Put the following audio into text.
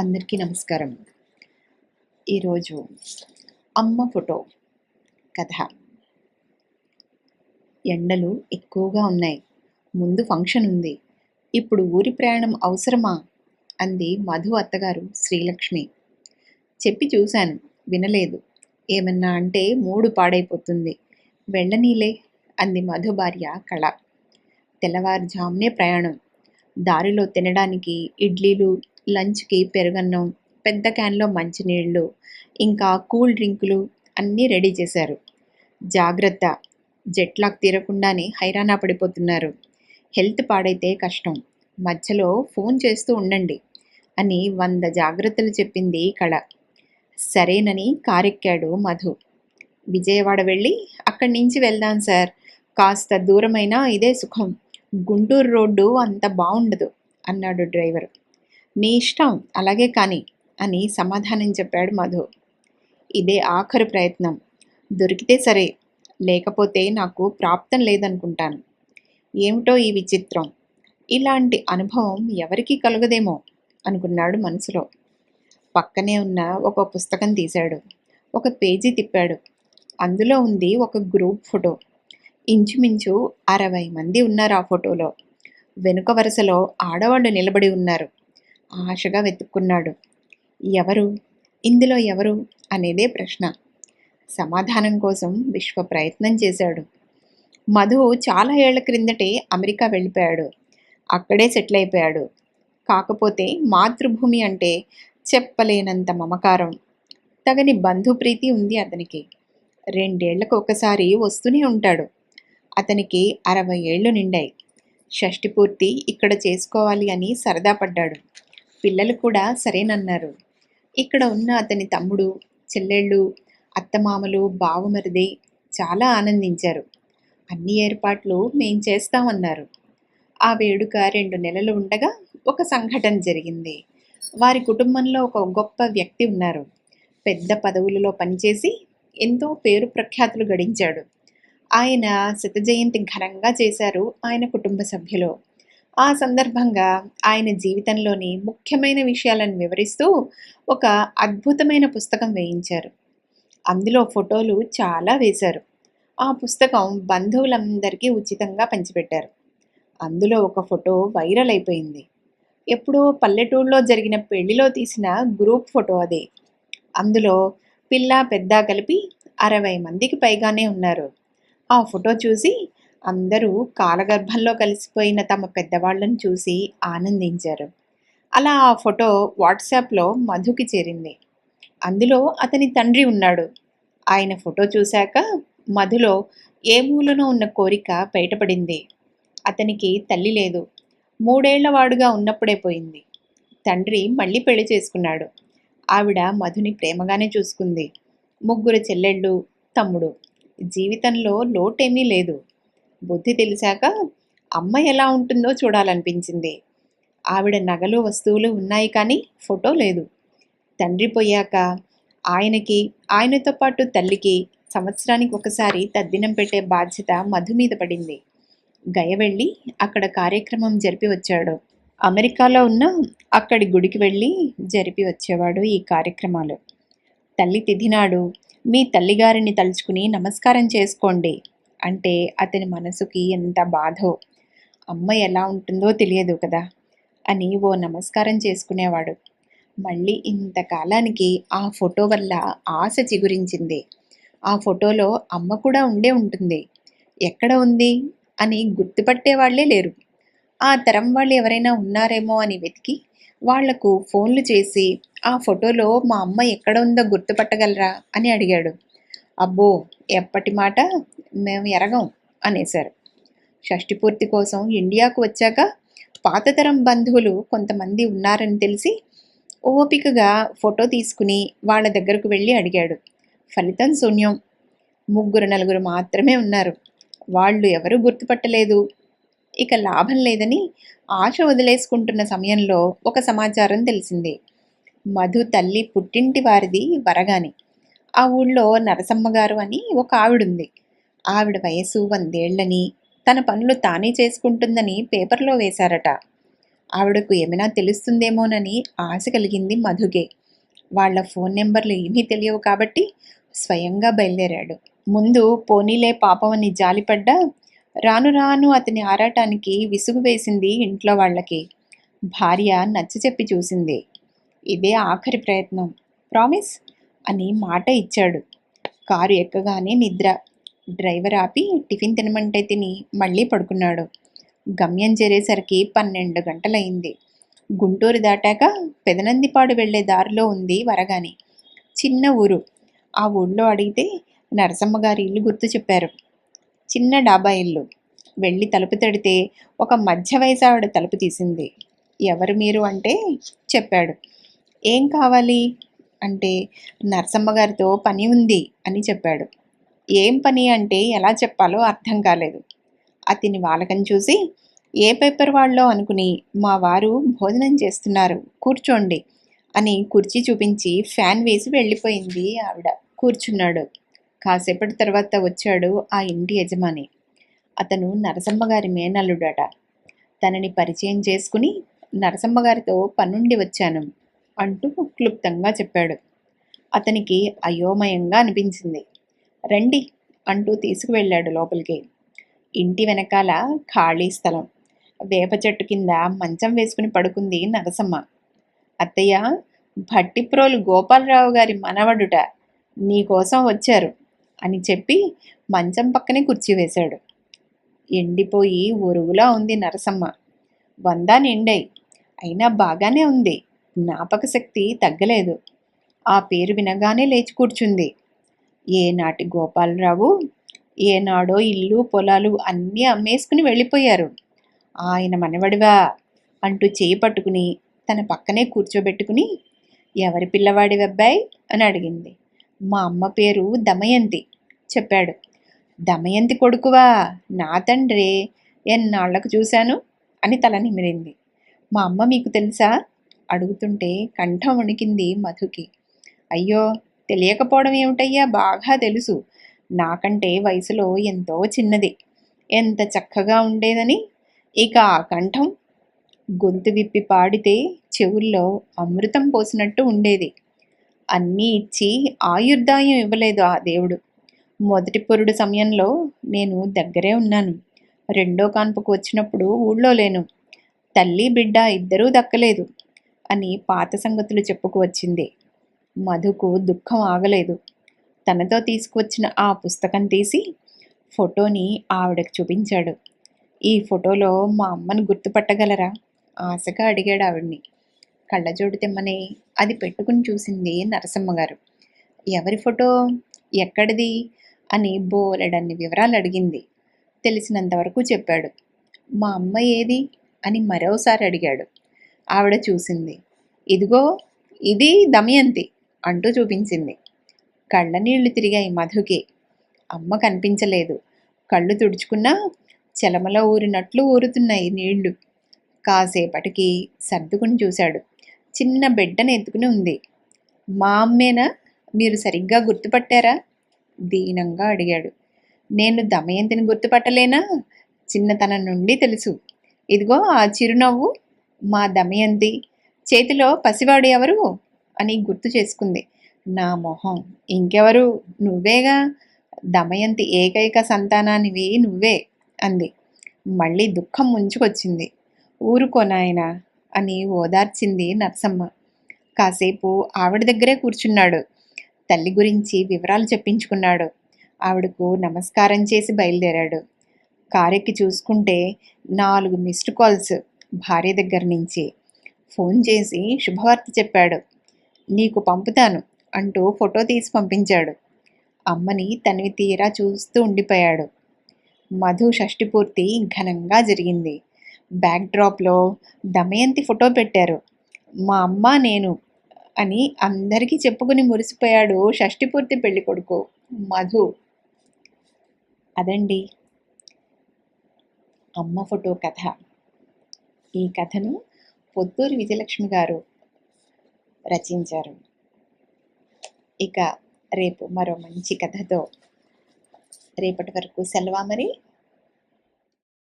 అందరికీ నమస్కారం. ఈరోజు అమ్మ ఫోటో కథ. ఎండలు ఎక్కువగా ఉన్నాయి. ముందు ఫంక్షన్ ఉంది. ఇప్పుడు ఊరి ప్రయాణం అవసరమా? అంది మధు అత్తగారు శ్రీలక్ష్మి. చెప్పి చూశాను వినలేదు. ఏమన్నా అంటే మూడు పాడైపోతుంది. వెళ్ళనీలే అంది మధు భార్య కళ. తెల్లవారుజామునే ప్రయాణం. దారిలో తినడానికి ఇడ్లీలు లంచ్కి పెరుగన్నం పెద్ద క్యాన్లో మంచినీళ్ళు ఇంకా కూల్ డ్రింకులు అన్నీ రెడీ చేశారు. జాగ్రత్త! జెట్లాక్ తీరకుండానే హైరానా పడిపోతున్నారు. హెల్త్ పాడైతే కష్టం. మధ్యలో ఫోన్ చేస్తూ ఉండండి అని వంద జాగ్రత్తలు చెప్పింది కళ. సరేనని కారెక్కాడు మధు. విజయవాడ వెళ్ళి అక్కడి నుంచి వెళ్దాం సార్. కాస్త దూరమైనా ఇదే సుఖం. గుంటూరు రోడ్డు అంత బాగుండదు అన్నాడు డ్రైవర్. నీ ఇష్టం అలాగే కానీ అని సమాధానం చెప్పాడు మధు. ఇదే ఆఖరు ప్రయత్నం. దొరికితే సరే లేకపోతే నాకు ప్రాప్తం లేదనుకుంటాను. ఏమిటో ఈ విచిత్రం. ఇలాంటి అనుభవం ఎవరికీ కలగదేమో అనుకున్నాడు మనసులో. పక్కనే ఉన్న ఒక పుస్తకం తీశాడు. ఒక పేజీ తిప్పాడు. అందులో ఉంది ఒక గ్రూప్ ఫోటో. ఇంచుమించు అరవై మంది ఉన్నారు ఆ ఫోటోలో. వెనుక వరుసలో ఆడవాళ్ళు నిలబడి ఉన్నారు. ఆశగా వెతుక్కున్నాడు. ఎవరు? ఇందులో ఎవరు? అనేదే ప్రశ్న. సమాధానం కోసం విశ్వ ప్రయత్నం చేశాడు. మధు చాలా ఏళ్ళ క్రిందటే అమెరికా వెళ్ళిపోయాడు. అక్కడే సెటిల్ అయిపోయాడు. కాకపోతే మాతృభూమి అంటే చెప్పలేనంత మమకారం. తగని బంధుప్రీతి ఉంది అతనికి. రెండేళ్ళకు ఒకసారి వస్తూనే ఉంటాడు. అతనికి అరవై ఏళ్ళు నిండాయి. షష్టి పూర్తి ఇక్కడ చేసుకోవాలి అని సరదా పడ్డాడు. పిల్లలు కూడా సరేనన్నారు. ఇక్కడ ఉన్న అతని తమ్ముడు చెల్లెళ్ళు అత్తమామలు బావమరిది చాలా ఆనందించారు. అన్ని ఏర్పాట్లు మేం చేస్తామన్నారు. ఆ వేడుక రెండు నెలలు ఉండగా ఒక సంఘటన జరిగింది. వారి కుటుంబంలో ఒక గొప్ప వ్యక్తి ఉన్నారు. పెద్ద పదవులలో పనిచేసి ఎంతో పేరు ప్రఖ్యాతులు గడించాడు. ఆయన శత జయంతి ఘనంగా చేశారు ఆయన కుటుంబ సభ్యులు. ఆ సందర్భంగా ఆయన జీవితంలోని ముఖ్యమైన విషయాలను వివరిస్తూ ఒక అద్భుతమైన పుస్తకం వేయించారు. అందులో ఫోటోలు చాలా వేశారు. ఆ పుస్తకం బంధువులందరికీ ఉచితంగా పంచిపెట్టారు. అందులో ఒక ఫోటో వైరల్ అయిపోయింది. ఎప్పుడో పల్లెటూరులో జరిగిన పెళ్ళిలో తీసిన గ్రూప్ ఫోటో అదే. అందులో పిల్ల పెద్ద కలిపి అరవై మందికి పైగానే ఉన్నారు. ఆ ఫోటో చూసి అందరూ కాలగర్భంలో కలిసిపోయిన తమ పెద్దవాళ్ళని చూసి ఆనందించారు. అలా ఆ ఫోటో వాట్సాప్లో మధుకి చేరింది. అందులో అతని తండ్రి ఉన్నాడు. ఆయన ఫోటో చూశాక మధులో ఏ మూలనో ఉన్న కోరిక బయటపడింది. అతనికి తల్లి లేదు. మూడేళ్ళవాడుగా ఉన్నప్పుడే పోయింది. తండ్రి మళ్ళీ పెళ్ళి చేసుకున్నాడు. ఆవిడ మధుని ప్రేమగానే చూసుకుంది. ముగ్గురు చెల్లెళ్ళు తమ్ముడు. జీవితంలో లోటేమీ లేదు. బుద్ధి తెలిసాక అమ్మ ఎలా ఉంటుందో చూడాలనిపించింది. ఆవిడ నగలు వస్తువులు ఉన్నాయి కానీ ఫోటో లేదు. తండ్రి పోయాక ఆయనకి ఆయనతో పాటు తల్లికి సంవత్సరానికి ఒకసారి తద్దినం పెట్టే బాధ్యత మధు మీద పడింది. గయ వెళ్ళి అక్కడ కార్యక్రమం జరిపి వచ్చాడు. అమెరికాలో ఉన్న అక్కడి గుడికి వెళ్ళి జరిపి వచ్చేవాడు ఈ కార్యక్రమాలు. తల్లి తిథినాడు మీ తల్లిగారిని తలుచుకుని నమస్కారం చేసుకోండి. అంటే అతని మనసుకి ఎంత బాధో అమ్మ ఎలా ఉంటుందో తెలియదు కదా అని ఓ నమస్కారం చేసుకునేవాడు. మళ్ళీ ఇంతకాలానికి ఆ ఫోటో వల్ల ఆశ చిగురించింది. ఆ ఫోటోలో అమ్మ కూడా ఉండే ఉంటుంది. ఎక్కడ ఉంది? అని గుర్తుపట్టే వాళ్ళే లేరు. ఆ తరం వాళ్ళు ఎవరైనా ఉన్నారేమో అని వెతికి వాళ్ళకు ఫోన్లు చేసి ఆ ఫోటోలో మా అమ్మ ఎక్కడ ఉందో గుర్తుపట్టగలరా? అని అడిగాడు. అబ్బో ఎప్పటి మాట? మేము ఎరగం అనేశారు. షష్టి పూర్తి కోసం ఇండియాకు వచ్చాక పాతతరం బంధువులు కొంతమంది ఉన్నారని తెలిసి ఓపికగా ఫోటో తీసుకుని వాళ్ళ దగ్గరకు వెళ్ళి అడిగాడు. ఫలితం శూన్యం. ముగ్గురు నలుగురు మాత్రమే ఉన్నారు. వాళ్ళు ఎవరు గుర్తుపట్టలేదు. ఇక లాభం లేదని ఆశ వదిలేసుకుంటున్న సమయంలో ఒక సమాచారం తెలిసింది. మధు తల్లి పుట్టింటి వారిది వరగాని. ఆ ఊళ్ళో నరసమ్మ గారు అని ఒక ఆవిడుంది. ఆవిడ వయసు వందేళ్ళని తన పనులు తానే చేసుకుంటుందని పేపర్లో వేశారట. ఆవిడకు ఏమైనా తెలుస్తుందేమోనని ఆశ కలిగింది మధుగే వాళ్ళ ఫోన్ నెంబర్లు ఏమీ తెలియవు కాబట్టి స్వయంగా బయలుదేరాడు. ముందు పోనీలే పాపమని జాలిపడ్డా రాను రాను అతని ఆరాటానికి విసుగు వేసింది ఇంట్లో వాళ్ళకి. భార్య నచ్చ చెప్పి చూసింది. ఇదే ఆఖరి ప్రయత్నం. ప్రామిస్ అని మాట ఇచ్చాడు. కారు ఎక్కగానే నిద్ర. డ్రైవర్ ఆపి టిఫిన్ తినమంటే తిని మళ్ళీ పడుకున్నాడు. గమ్యం చేరేసరికి పన్నెండు గంటలయింది. గుంటూరు దాటాక పెదనందిపాడు వెళ్ళే దారిలో ఉంది వరగాని. చిన్న ఊరు. ఆ ఊళ్ళో అడిగితే నరసమ్మ గారి ఇల్లు గుర్తు చెప్పారు. చిన్న డాబా ఇల్లు. వెళ్ళి తలుపు తడితే ఒక మధ్య వయసు ఆవిడ తలుపు తీసింది. ఎవరు మీరు అంటే చెప్పాడు. ఏం కావాలి? అంటే నరసమ్మ గారితో పని ఉంది అని చెప్పాడు. ఏం పని అంటే ఎలా చెప్పాలో అర్థం కాలేదు. అతని వాలకం చూసి ఏ పేపర్ వాళ్ళో అనుకుని మా వారు భోజనం చేస్తున్నారు కూర్చోండి అని కుర్చీ చూపించి ఫ్యాన్ వేసి వెళ్ళిపోయింది ఆవిడ. కూర్చున్నాడు. కాసేపటి తర్వాత వచ్చాడు ఆ ఇంటి యజమాని. అతను నరసమ్మ గారి మేనల్లుడట. తనని పరిచయం చేసుకుని నరసమ్మ గారితో పనుండి వచ్చాను అంటూ క్లుప్తంగా చెప్పాడు. అతనికి అయోమయంగా అనిపించింది. రండి అంటూ తీసుకువెళ్ళాడు లోపలికి. ఇంటి వెనకాల ఖాళీ స్థలం. వేప చెట్టు కింద మంచం వేసుకుని పడుకుంది నరసమ్మ. అత్తయ్య భట్టిప్రోలు గోపాలరావు గారి మనవడుట నీకోసం వచ్చారు అని చెప్పి మంచం పక్కనే కుర్చీ వేశాడు. ఎండిపోయి ఒరుగులా ఉంది నరసమ్మ. వందా నిండాయి అయినా బాగానే ఉంది. జ్ఞాపక శక్తి తగ్గలేదు. ఆ పేరు వినగానే లేచి కూర్చుంది. ఏనాటి గోపాలరావు ఏనాడో ఇల్లు పొలాలు అన్నీ అమ్మేసుకుని వెళ్ళిపోయారు. ఆయన మనవడివా? అంటూ చేయి పట్టుకుని తన పక్కనే కూర్చోబెట్టుకుని ఎవరి పిల్లవాడి అబ్బాయి అని అడిగింది. మా అమ్మ పేరు దమయంతి చెప్పాడు. దమయంతి కొడుకువా? నా తండ్రి ఎన్నాళ్ళకు చూశాను? అని తల నిమిరింది. మా అమ్మ మీకు తెలుసా? అడుగుతుంటే కంఠం వణికింది మధుకి. అయ్యో తెలియకపోవడం ఏమిటయ్యా? బాగా తెలుసు. నాకంటే వయసులో ఎంతో చిన్నది. ఎంత చక్కగా ఉండేదని? ఇక ఆ కంఠం గొంతు విప్పి పాడితే చెవుల్లో అమృతం పోసినట్టు ఉండేది. అన్నీ ఇచ్చి ఆయుర్దాయం ఇవ్వలేదు ఆ దేవుడు. మొదటి పొరుడు సమయంలో నేను దగ్గరే ఉన్నాను. రెండో కాన్పుకు వచ్చినప్పుడు ఊళ్ళో లేను. తల్లి బిడ్డ ఇద్దరూ దక్కలేదు అని పాత సంగతులు చెప్పుకు వచ్చింది. మధుకు దుఃఖం ఆగలేదు. తనతో తీసుకువచ్చిన ఆ పుస్తకం తీసి ఫోటోని ఆవిడకు చూపించాడు. ఈ ఫోటోలో మా అమ్మను గుర్తుపట్టగలరా? ఆశగా అడిగాడు ఆవిడ్ని. కళ్ళజోడు తెమ్మని అది పెట్టుకుని చూసింది నరసమ్మ గారు. ఎవరి ఫోటో? ఎక్కడిది? అని బోలెడన్ని వివరాలు అడిగింది. తెలిసినంతవరకు చెప్పాడు. మా అమ్మ ఏది? అని మరోసారి అడిగాడు. ఆవిడ చూసింది. ఇదిగో ఇది దమయంతి. అంటూ చూపించింది. కళ్ళనీళ్ళు తిరిగాయి మధుకి. అమ్మ కనిపించలేదు. కళ్ళు తుడుచుకున్నా చెలమలో ఊరినట్లు ఊరుతున్నాయి నీళ్ళు. కాసేపటికి సర్దుకుని చూశాడు. చిన్న బిడ్డను ఎత్తుకుని ఉంది. మా అమ్మేనా? మీరు సరిగ్గా గుర్తుపట్టారా? దీనంగా అడిగాడు. నేను దమయంతిని గుర్తుపట్టలేనా? చిన్నతనం నుండి తెలుసు. ఇదిగో ఆ చిరునవ్వు. మా దమయంతి. చేతిలో పసివాడు ఎవరు? అని గుర్తు చేసుకుంది. నా మొహం. ఇంకెవరు? నువ్వేగా? దమయంతి ఏకైక సంతానానివి నువ్వే అంది. మళ్ళీ దుఃఖం ముంచుకొచ్చింది. ఊరుకోనాయనా అని ఓదార్చింది నర్సమ్మ. కాసేపు ఆవిడ దగ్గరే కూర్చున్నాడు. తల్లి గురించి వివరాలు చెప్పించుకున్నాడు. ఆవిడకు నమస్కారం చేసి బయలుదేరాడు. కారెక్కి చూసుకుంటే నాలుగు మిస్డ్ కాల్స్ భార్య దగ్గర నుంచి. ఫోన్ చేసి శుభవార్త చెప్పాడు. నీకు పంపుతాను అంటూ ఫోటో తీసి పంపించాడు. అమ్మని తనివి తీరా చూస్తూ ఉండిపోయాడు. మధు షష్టి పూర్తి ఘనంగా జరిగింది. బ్యాక్ డ్రాప్లో దమయంతి ఫోటో పెట్టారు. మా అమ్మ నేను అని అందరికీ చెప్పుకుని మురిసిపోయాడు షష్టి పూర్తి పెళ్ళి కొడుకు మధు. అదండి అమ్మ ఫోటో కథ. ఈ కథను పొత్తూరి విజయలక్ష్మి గారు రచించారు ఇక రేపు మరో మంచి కథతో రేపటి వరకు సెలవా మరి